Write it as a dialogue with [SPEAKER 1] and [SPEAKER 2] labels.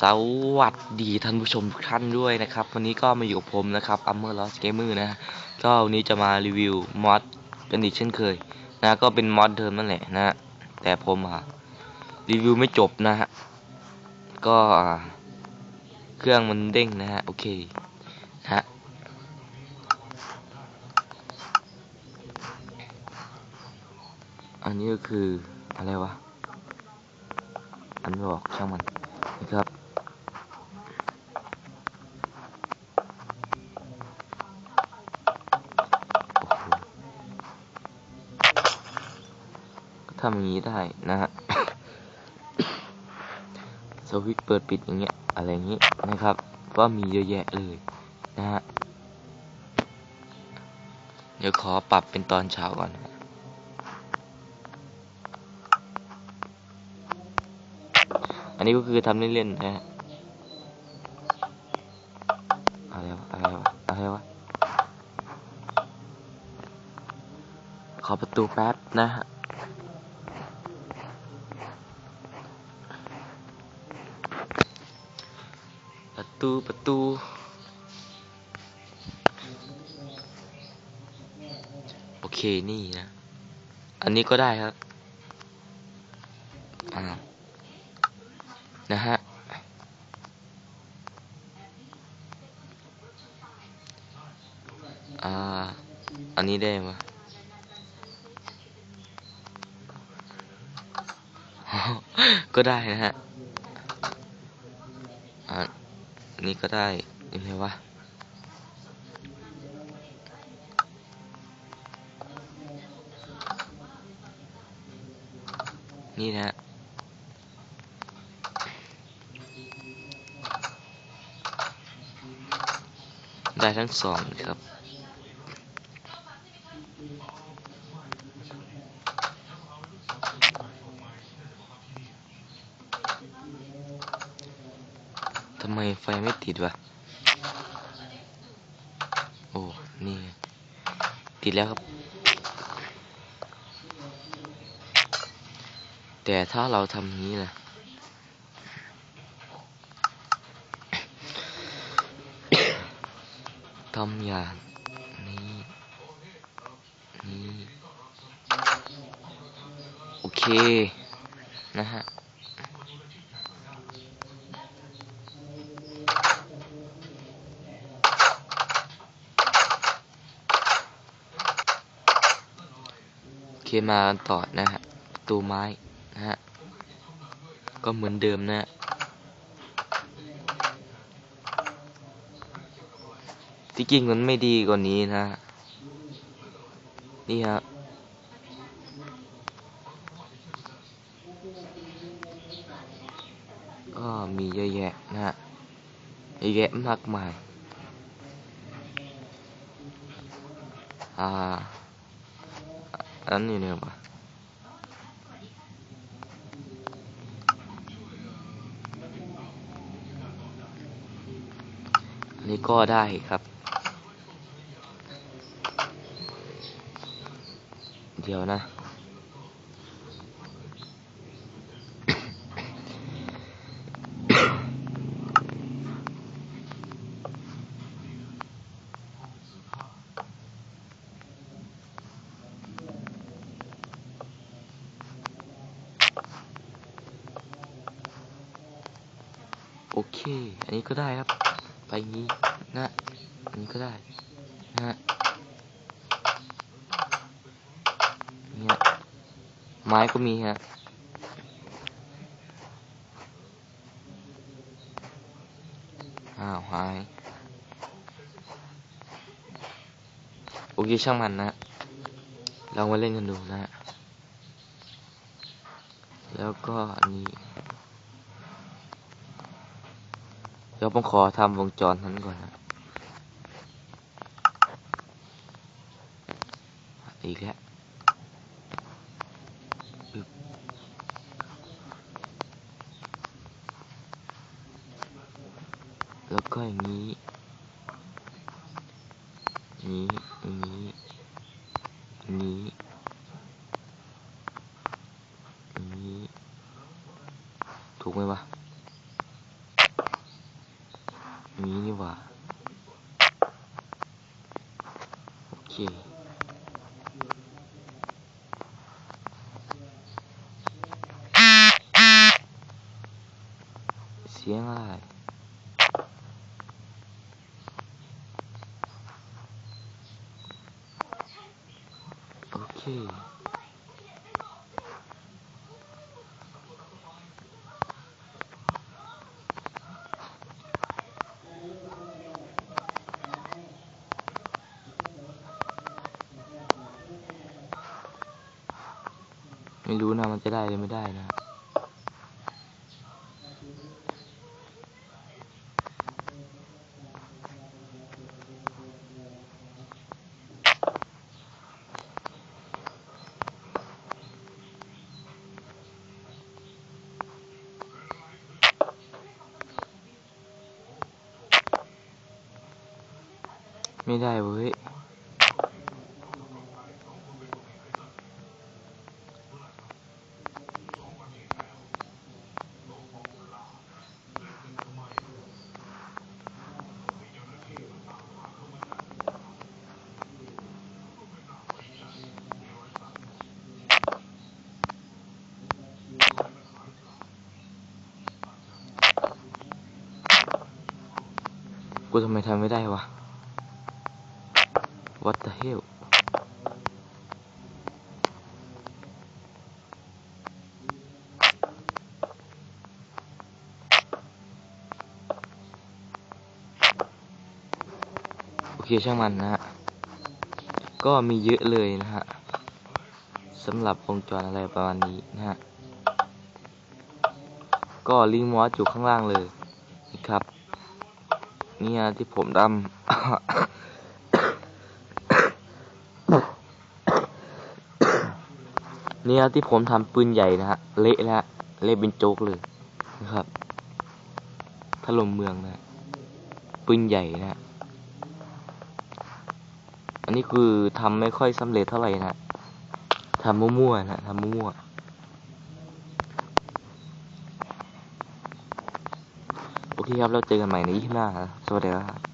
[SPEAKER 1] สวัสดีท่านผู้ชมทุกท่านด้วยนะครับ วันนี้ก็มาอยู่กับผมนะครับ u m m e r Lost Gamer นะฮะก็วันนี้จะมารีวิวมอดกันอีกเช่นเคยนะก็เป็นมอดเดิมนั่นแหละนะฮะแต่ผมอะรีวิวไม่จบนะฮะก็เครื่องมันเด้งนะฮะโอเคฮะอันนี้ก็คืออะไรวะอันบอกช่างมัน ครับ ก็ทำอย่างนี้ได้นะฮะ สวิตช์เปิดปิดอย่างเงี้ย อะไรอย่างงี้นะครับ ก็มีเยอะแยะเลยนะฮะ เดี๋ยวขอปรับเป็นตอนเช้าก่อนนะ อันนี้ก็คือทำเล่นๆนะฮะอะไรวะอะไรวะอะไรวะขอประตูแป๊บนะฮะประตูประตูโอเคนี่นะ อันนี้ก็ได้ครับ อ่า นะฮะ อ่า อันนี้ได้ไหมก็ได้นะฮะ อ่าอันนี้ก็ได้ยังไงวะนี่นะ ได้ทั้งสองครับ ทำไมไฟไม่ติดวะ โอ้ นี่ ติดแล้วครับ แต่ถ้าเราทำนี้ล่ะ ทำอย่างนี้นี่โอเค นะฮะโอเคมาต่อนะฮะ ประตูไม้นะฮะ ก็เหมือนเดิมนะฮะ ที่จริงมันไม่ดีกว่านี้นะฮะนี่ฮะก็มีเยอะแยะนะฮะเยอะแยะมากมาย อ่า อันนี้เนี่ยปะอันนี้ก็ได้ครับ เดี๋ยวนะ โอเค อันนี้ก็ได้ครับ ไปงี้นะ อันนี้ก็ได้ นะฮะเนี่ย ไม้ก็มีฮะอ้าวหายโอเคช่างมันนะ เรามาเล่นกันดูนะฮะแล้วก็อันนี้เดี๋ยวผมขอทำวงจรนั้นก่อนนะอีกแล้ว แล้วก็อย่างนี้นี้นี้นี้นี้ถูกไหมวะนี้นี่หว่าโอเคเสียงอะไร โอไม่รู้นะมันจะได้หรือไม่ได้นะ ไม่ได้เว้ย กูทำไมทำไม่ได้วะ What the hell โอเคช่างมันนะฮะ ก็มีเยอะเลยนะฮะสำหรับวงจรอะไรประมาณนี้นะฮะ ก็ลิงมอสอยู่ข้างล่างเลยนะครับเนี่ยที่ผมดำ เนี่ยที่ผมทำปืนใหญ่นะฮะ เละแล้วฮะ เละเป็นโจ๊กเลยนะครับ ถล่มเมืองนะปืนใหญ่นะฮะอันนี้คือทำไม่ค่อยสำเร็จเท่าไหร่นะทำมั่วๆนะทำมั่วๆโอเคครับ เราเจอกันใหม่ในยี่หน้าครับสวัสดีครับ